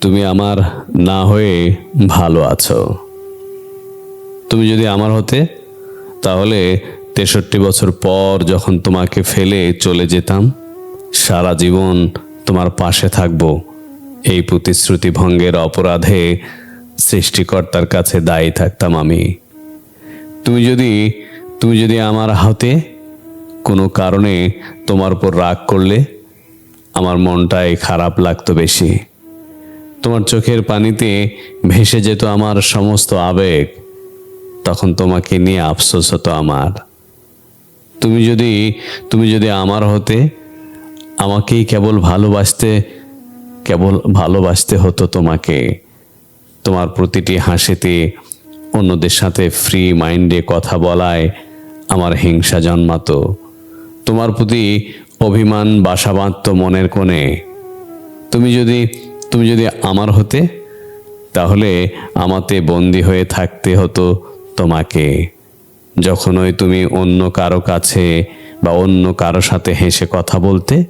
তুমি আমার না হয়ে ভালো আছো। তুমি যদি আমার হতে, তাহলে তেষট্টি বছর পর যখন তোমাকে ফেলে চলে যেতাম, সারা জীবন তোমার পাশে থাকব। এই প্রতিশ্রুতি ভঙ্গের অপরাধে সৃষ্টিকর্তার কাছে দায়ী থাকতাম আমি। তুমি যদি তুমি যদি আমার হাতে কোনো কারণে তোমার উপর রাগ করলে, আমার মনটাই খারাপ লাগতো বেশি। তোমার চোখের পানিতে ভেসে যেত আমার সমস্ত আবেগ। তখন তোমাকে নিয়ে আফসোস হতো আমার। তুমি যদি তুমি যদি আমার হতে, আমাকেই কেবল ভালোবাসতে কেবল ভালোবাসতে হতো তোমাকে। তোমার প্রতিটি হাসিতে, অন্যদের সাথে ফ্রি মাইন্ডে কথা বলায় আমার হিংসা জন্মাতো। তোমার প্রতি অভিমান বাসা মনের কোণে। তুমি যদি তুমি যদি আমার হতে, তাহলে আমাতে বন্দি হয়ে থাকতে হতো তোমাকে। যখনই তুমি অন্য কারও কাছে বা অন্য কারও সাথে হেসে কথা বলতে,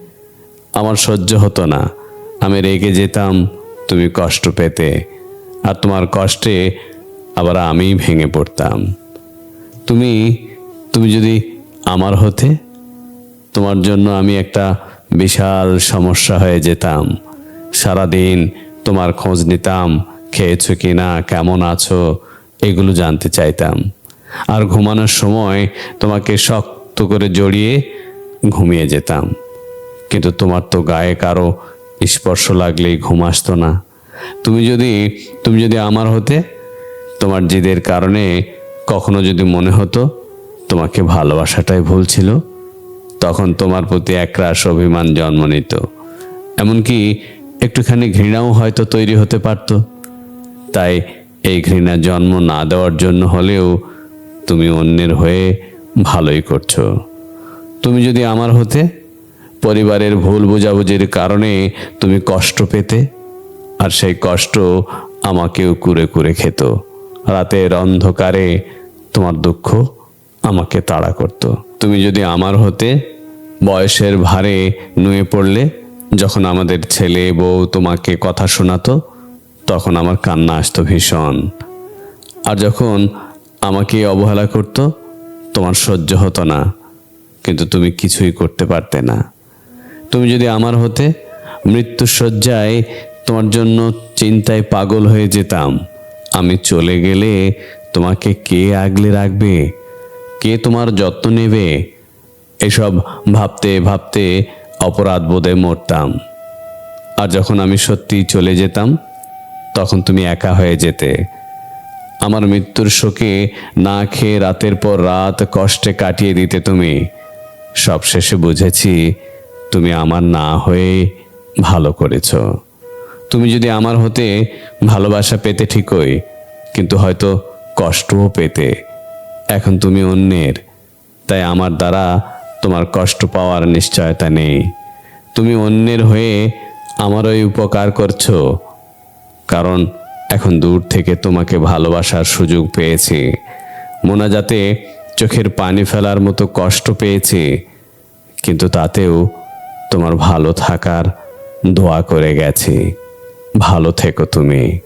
আমার সহ্য হতো না। আমি রেগে যেতাম তুমি কষ্ট পেতে, আর তোমার কষ্টে আবার আমি ভেঙে পড়তাম। তুমি তুমি যদি আমার হতে, তোমার জন্য আমি একটা বিশাল সমস্যা হয়ে যেতাম। সারাদিন তোমার খোঁজ নিতাম, খেয়েছো কি না কেমন আছো, এগুলো জানতে চাইতাম। আর ঘুমানোর সময় তোমাকে শক্ত করে জড়িয়ে ঘুমিয়ে যেতাম। কিন্তু তোমার তো গায়ে কারও স্পর্শ লাগলেই ঘুম আসতো না। তুমি যদি তুমি যদি আমার হতে, তোমার জিদের কারণে কখনো যদি মনে হতো, তোমাকে ভালোবাসাটাই ভুল ছিল, তখন তোমার প্রতি একরাশ অভিমান জন্ম নিত। এমনকি একটুখানি ঘৃণাও হয়তো তৈরি হতে পারত। তাই এই ঘৃণা জন্ম না দেওয়ার জন্য হলেও তুমি অন্যের হয়ে ভালোই করছ। তুমি যদি আমার হতে, পরিবারের ভুল বোঝাবুঝির কারণে তুমি কষ্ট পেতে, আর সেই কষ্ট আমাকেও কুরে কুরে খেত। রাতের অন্ধকারে তোমার দুঃখ আমাকে তাড়া করত। তুমি যদি আমার হতে, বয়সের ভারে নুয়ে পড়লে যখন আমাদের ছেলে বউ তোমাকে কথা শোনাতো, তখন আমার কান্না আসতো ভীষণ। আর যখন আমাকে অবহেলা করতো, তোমার সহ্য হতো না, কিন্তু তুমি কিছুই করতে পারতে না। তুমি যদি আমার হতে মৃত্যু শয্যায় তোমার জন্য চিন্তায় পাগল হয়ে যেতাম। আমি চলে গেলে তোমাকে কে আগলে রাখবে? কে তোমার যত্ন নেবে? এসব ভাবতে ভাবতে অপরাধ বোধে মরতাম। আর যখন আমি সত্যি চলে যেতাম, তখন তুমি একা হয়ে যেতে। আমার মৃত্যুর শোকে না খেয়ে রাতের পর রাত কষ্টে কাটিয়ে দিতে তুমি। সবশেষে বুঝেছি তুমি আমার না হয়ে ভালো করেছ। তুমি যদি আমার হতে ভালোবাসা পেতে ঠিকই, কিন্তু হয়তো কষ্টও পেতে। এখন তুমি অন্যের, তাই আমার দ্বারা তোমার কষ্ট পাওয়ার নিশ্চয়তা নেই। তুমি অন্যের হয়ে আমারই উপকার করছ। কারণ এখন দূর থেকে তোমাকে ভালোবাসার সুযোগ পেয়েছি। মোনাজাতে চোখের পানি ফেলার মতো কষ্ট পেয়েছি। কিন্তু তাতেও তোমার ভালো থাকার দোয়া করে গেছি। ভালো থেকো তুমি।